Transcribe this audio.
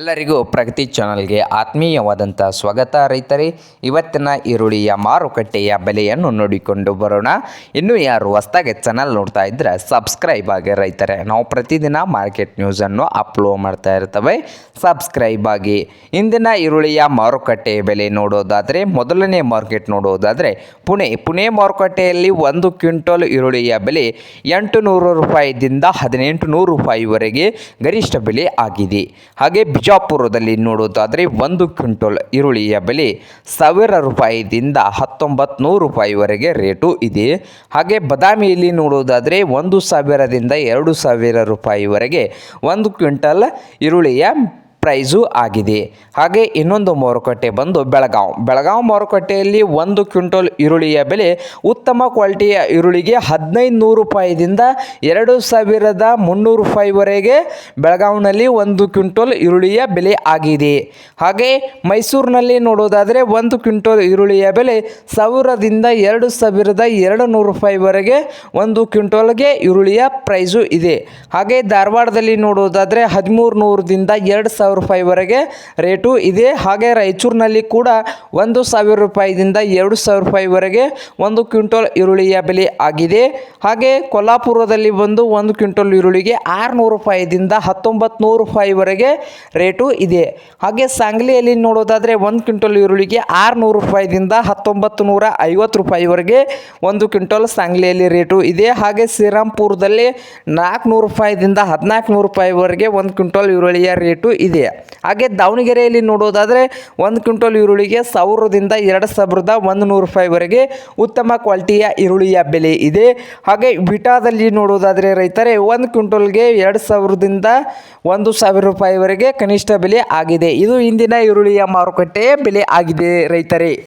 ಎಲ್ಲರಿಗೂ ಪ್ರಗತಿ ಚಾನಲ್ಗೆ ಆತ್ಮೀಯವಾದಂಥ ಸ್ವಾಗತ ರೈತರೇ. ಇವತ್ತಿನ ಈರುಳ್ಳಿಯ ಮಾರುಕಟ್ಟೆಯ ಬೆಲೆಯನ್ನು ನೋಡಿಕೊಂಡು ಬರೋಣ. ಇನ್ನೂ ಯಾರು ಹೊಸ್ದಾಗೆ ಚಾನಲ್ ನೋಡ್ತಾ ಇದ್ದರೆ ಸಬ್ಸ್ಕ್ರೈಬ್ ಆಗಿ ರೈತರೇ. ನಾವು ಪ್ರತಿದಿನ ಮಾರ್ಕೆಟ್ ನ್ಯೂಸನ್ನು ಅಪ್ಲೋಡ್ ಮಾಡ್ತಾ ಇರ್ತವೆ. ಸಬ್ಸ್ಕ್ರೈಬ್ ಆಗಿ. ಇಂದಿನ ಈರುಳ್ಳಿಯ ಮಾರುಕಟ್ಟೆ ಬೆಲೆ ನೋಡೋದಾದರೆ, ಮೊದಲನೇ ಮಾರ್ಕೆಟ್ ನೋಡೋದಾದರೆ, ಪುಣೆ. ಪುಣೆ ಮಾರುಕಟ್ಟೆಯಲ್ಲಿ ಒಂದು ಕ್ವಿಂಟಲ್ ಈರುಳ್ಳಿಯ ಬೆಲೆ ಎಂಟು ನೂರು ರೂಪಾಯಿದಿಂದ ಹದಿನೆಂಟು ನೂರು ರೂಪಾಯಿವರೆಗೆ ಗರಿಷ್ಠ ಬೆಲೆ ಆಗಿದೆ. ಹಾಗೆ ಬಿಜಾಪುರದಲ್ಲಿ ನೋಡುವುದಾದರೆ ಒಂದು ಕ್ವಿಂಟಲ್ ಈರುಳ್ಳಿಯ ಬೆಲೆ ಸಾವಿರ ರೂಪಾಯಿದಿಂದ ಹತ್ತೊಂಬತ್ತು ನೂರು ರೂಪಾಯಿವರೆಗೆ ರೇಟು ಇದೆ. ಹಾಗೆ ಬದಾಮಿಯಲ್ಲಿ ನೋಡುವುದಾದರೆ ಒಂದು ಸಾವಿರದಿಂದ ಎರಡು ಸಾವಿರ ರೂಪಾಯಿವರೆಗೆ ಒಂದು ಕ್ವಿಂಟಲ್ ಈರುಳ್ಳಿಯ ಪ್ರೈಸು ಆಗಿದೆ. ಹಾಗೆ ಇನ್ನೊಂದು ಮಾರುಕಟ್ಟೆ ಬಂದು ಬೆಳಗಾವ್. ಬೆಳಗಾವ್ ಮಾರುಕಟ್ಟೆಯಲ್ಲಿ ಒಂದು ಕ್ವಿಂಟಲ್ ಈರುಳ್ಳಿಯ ಬೆಲೆ ಉತ್ತಮ ಕ್ವಾಲಿಟಿಯ ಈರುಳ್ಳಿಗೆ ಹದಿನೈದು ನೂರು ರೂಪಾಯಿದಿಂದ ಎರಡು ಸಾವಿರದ ಮುನ್ನೂರು ರೂಪಾಯಿವರೆಗೆ ಬೆಳಗಾವಿನಲ್ಲಿ ಒಂದು ಕ್ವಿಂಟಲ್ ಈರುಳ್ಳಿಯ ಬೆಲೆ ಆಗಿದೆ. ಹಾಗೆ ಮೈಸೂರಿನಲ್ಲಿ ನೋಡೋದಾದರೆ ಒಂದು ಕ್ವಿಂಟಲ್ ಈರುಳ್ಳಿಯ ಬೆಲೆ ಸಾವಿರದಿಂದ ಎರಡು ಸಾವಿರದ ಎರಡು ನೂರು ರೂಪಾಯಿವರೆಗೆ ಒಂದು ಕ್ವಿಂಟಲ್ಗೆ ಈರುಳ್ಳಿಯ ಪ್ರೈಸು ಇದೆ. ಹಾಗೆ ಧಾರವಾಡದಲ್ಲಿ ನೋಡೋದಾದರೆ ಹದಿಮೂರು ನೂರದಿಂದ ಎರಡು ಸಾವಿರ ರೂಪಾಯಿವರೆಗೆ ರೇಟು ಇದೆ. ಹಾಗೆ ರಾಯಚೂರಿನಲ್ಲಿ ಕೂಡ ಒಂದು ಸಾವಿರ ರೂಪಾಯಿದಿಂದ ಎರಡು ಸಾವಿರ ರೂಪಾಯಿವರೆಗೆ ಒಂದು ಕ್ವಿಂಟಲ್ ಈರುಳ್ಳಿಯ ಬೆಲೆ ಆಗಿದೆ. ಹಾಗೆ ಕೊಲ್ಲಾಪುರದಲ್ಲಿ ಬಂದು ಒಂದು ಕ್ವಿಂಟಲ್ ಈರುಳ್ಳಿಗೆ ಆರುನೂರು ರೂಪಾಯಿದಿಂದ ಹತ್ತೊಂಬತ್ತು ನೂರು ರೂಪಾಯಿವರೆಗೆ ರೇಟು ಇದೆ. ಹಾಗೆ ಸಾಂಗ್ಲಿಯಲ್ಲಿ ನೋಡೋದಾದರೆ ಒಂದು ಕ್ವಿಂಟಲ್ ಈರುಳ್ಳಿಗೆ ಆರುನೂರು ರೂಪಾಯಿದಿಂದ ಹತ್ತೊಂಬತ್ತು ನೂರ ಐವತ್ತು ರೂಪಾಯಿವರೆಗೆ ಒಂದು ಕ್ವಿಂಟಲ್ ಸಾಂಗ್ಲಿಯಲ್ಲಿ ರೇಟು ಇದೆ. ಹಾಗೆ ಶ್ರೀರಾಮ್ಪುರದಲ್ಲಿ ನಾಲ್ಕುನೂರು ರೂಪಾಯಿದಿಂದ ಹದಿನಾಲ್ಕು ನೂರು ರೂಪಾಯಿವರೆಗೆ ಒಂದು ಕ್ವಿಂಟಲ್ ಈರುಳ್ಳಿಯ ರೇಟು ಇದೆ. ಹಾಗೆ ದಾವಣಗೆರೆಯಲ್ಲಿ ನೋಡೋದಾದರೆ ಒಂದು ಕ್ವಿಂಟಲ್ ಈರುಳ್ಳಿಗೆ ಸಾವಿರದಿಂದ ಎರಡು ಸಾವಿರದ ಒಂದು ನೂರು ರೂಪಾಯಿವರೆಗೆ ಉತ್ತಮ ಕ್ವಾಲಿಟಿಯ ಈರುಳ್ಳಿಯ ಬೆಲೆ ಇದೆ. ಹಾಗೆ ಬಿಟಾದಲ್ಲಿ ನೋಡೋದಾದರೆ ರೈತರೇ, ಒಂದು ಕ್ವಿಂಟಲ್ಗೆ ಎರಡು ಸಾವಿರದಿಂದ ಒಂದು ಸಾವಿರ ರೂಪಾಯಿವರೆಗೆ ಕನಿಷ್ಠ ಬೆಲೆ ಆಗಿದೆ. ಇದು ಇಂದಿನ ಈರುಳ್ಳಿಯ ಮಾರುಕಟ್ಟೆಯ ಬೆಲೆ ಆಗಿದೆ ರೈತರೇ.